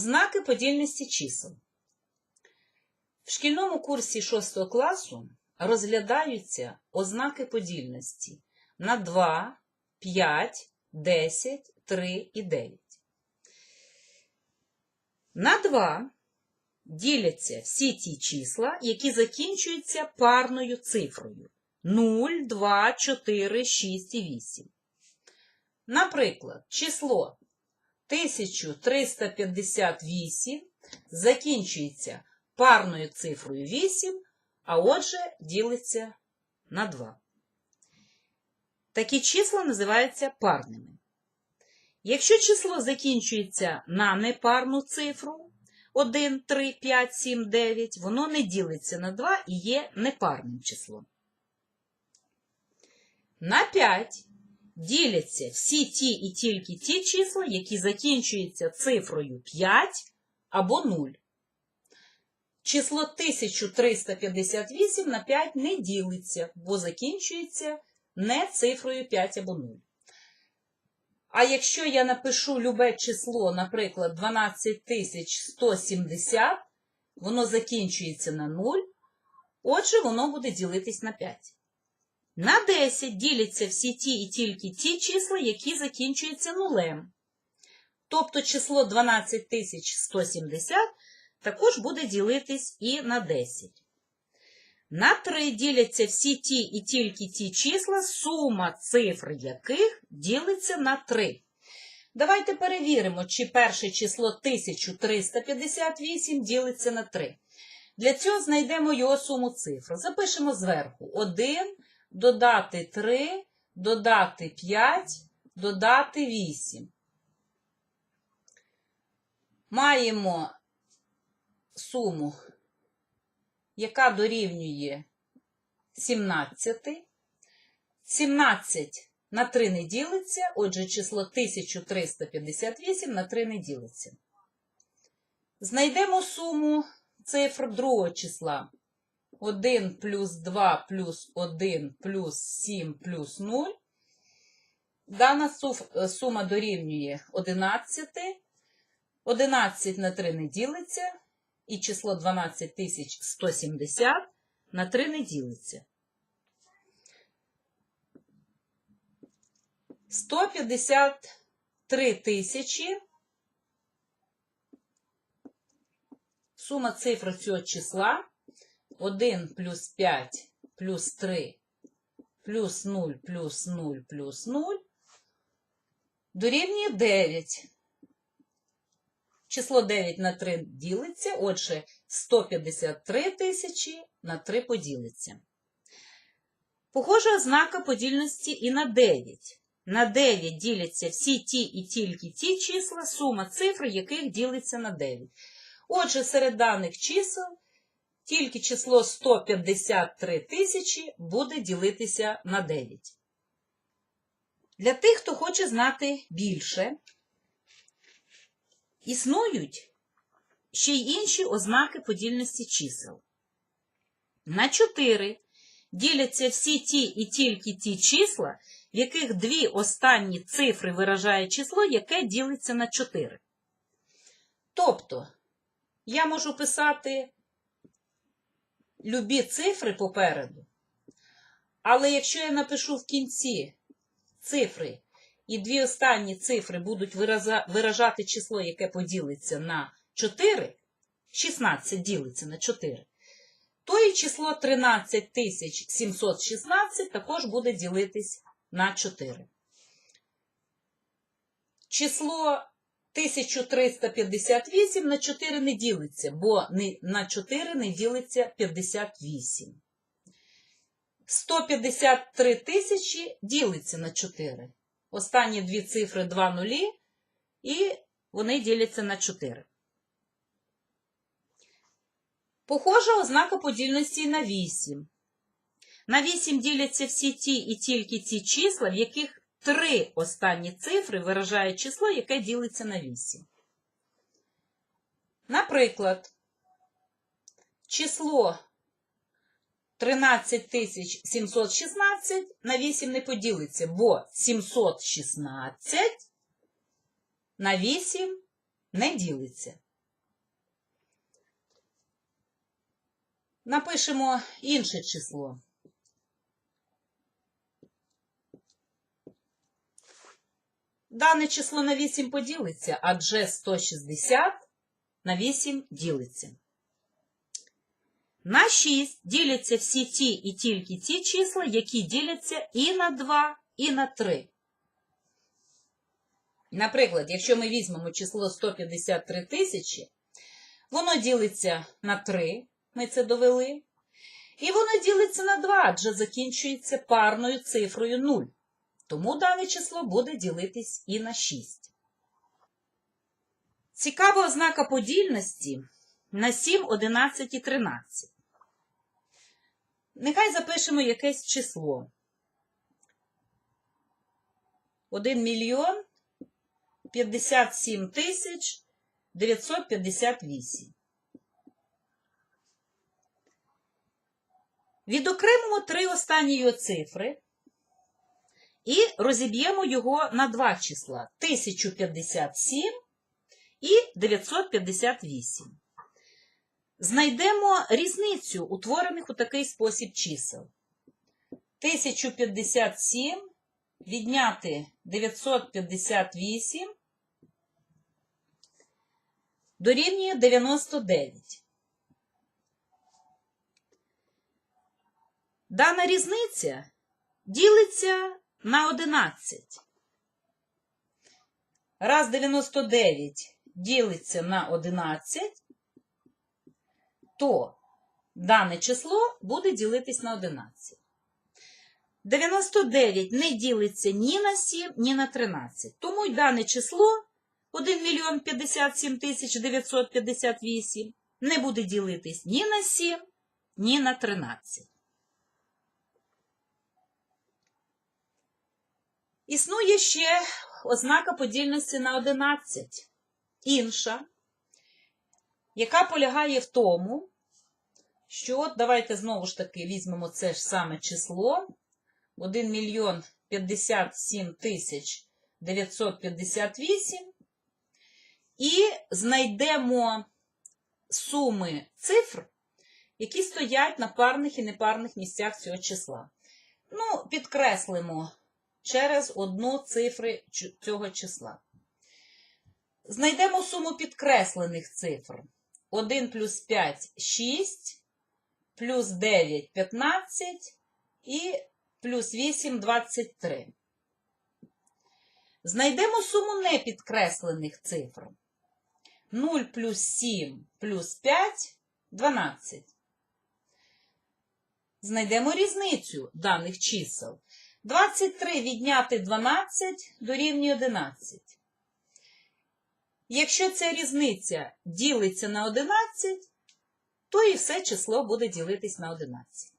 Ознаки подільності чисел. В шкільному курсі 6 класу розглядаються ознаки подільності на 2, 5, 10, 3 і 9. На 2 діляться всі ті числа, які закінчуються парною цифрою 0, 2, 4, 6 і 8. Наприклад, число 1358 закінчується парною цифрою 8, а отже ділиться на 2. Такі числа називаються парними. Якщо число закінчується на непарну цифру 1, 3, 5, 7, 9, воно не ділиться на 2 і є непарним числом. На 5 діляться всі ті і тільки ті числа, які закінчуються цифрою 5 або 0. Число 1358 на 5 не ділиться, бо закінчується не цифрою 5 або 0. А якщо я напишу любе число, наприклад, 12170, воно закінчується на 0, отже, воно буде ділитись на 5. На 10 діляться всі ті і тільки ті числа, які закінчуються нулем. Тобто число 12170 також буде ділитись і на 10. На 3 діляться всі ті і тільки ті числа, сума цифр яких ділиться на 3. Давайте перевіримо, чи перше число 1358 ділиться на 3. Для цього знайдемо його суму цифр. Запишемо зверху 1, додати 3, додати 5, додати 8. Маємо суму, яка дорівнює 17. 17 на 3 не ділиться, отже, число 1358 на 3 не ділиться. Знайдемо суму цифр другого числа. 1 плюс 2 плюс 1 плюс 7 плюс 0. Дана сума дорівнює 11. 11 на 3 не ділиться, і число 12170 на 3 не ділиться. 153 тисячі. Сума цифр цього числа 1 плюс 5 плюс 3 плюс 0 плюс 0 плюс 0 дорівнює 9. Число 9 на 3 ділиться, отже, 153 тисячі на 3 поділиться. Похожа ознака подільності і на 9. На 9 діляться всі ті і тільки ті числа, сума цифр, яких ділиться на 9. Отже, серед даних чисел тільки число 153 тисячі буде ділитися на 9. Для тих, хто хоче знати більше, існують ще й інші ознаки подільності чисел. На 4 діляться всі ті і тільки ті числа, в яких дві останні цифри виражає число, яке ділиться на 4. Тобто, я можу писати любі цифри попереду, але якщо я напишу в кінці цифри, і дві останні цифри будуть виражати число, яке поділиться на 4, 16 ділиться на 4, то і число 13716 також буде ділитись на 4. Число 1358 на 4 не ділиться, бо на 4 не ділиться 58. 153 тисячі ділиться на 4. Останні дві цифри 2 нулі, і вони діляться на 4. Похожа ознака подільності на 8. На 8 діляться всі ті і тільки ті числа, в яких три останні цифри виражає число, яке ділиться на 8. Наприклад, число 13716 на 8 не поділиться, бо 716 на 8 не ділиться. Напишемо інше число. Дане число на 8 поділиться, адже 160 на 8 ділиться. На 6 діляться всі ті і тільки ті числа, які діляться і на 2, і на 3. Наприклад, якщо ми візьмемо число 153 тисячі, воно ділиться на 3, ми це довели, і воно ділиться на 2, адже закінчується парною цифрою 0. Тому дане число буде ділитись і на 6. Цікава ознака подільності на 7, 11 і 13. Нехай запишемо якесь число. 1 мільйон 57 тисяч 958. Відокремимо три останні цифри і розіб'ємо його на два числа 1057 і 958. Знайдемо різницю утворених у такий спосіб чисел. 1057 відняти 958 дорівнює 99. Дана різниця ділиться на 11. Раз 99 ділиться на 11, то дане число буде ділитись на 11. 99 не ділиться ні на 7, ні на 13. Тому й дане число 1 мільйон 57 тисяч 958 не буде ділитись ні на 7, ні на 13. Існує ще ознака подільності на 11. Інша, яка полягає в тому, що давайте знову ж таки візьмемо це ж саме число. 1 мільйон 57 тисяч 958 і знайдемо суми цифр, які стоять на парних і непарних місцях цього числа. Ну, підкреслимо через одну цифри цього числа. Знайдемо суму підкреслених цифр. 1 плюс 5 – 6, плюс 9 – 15 і плюс 8 – 23. Знайдемо суму непідкреслених цифр. 0 плюс 7 плюс 5 – 12. Знайдемо різницю даних чисел. 23 відняти 12 дорівнює 11. Якщо ця різниця ділиться на 11, то і все число буде ділитись на 11.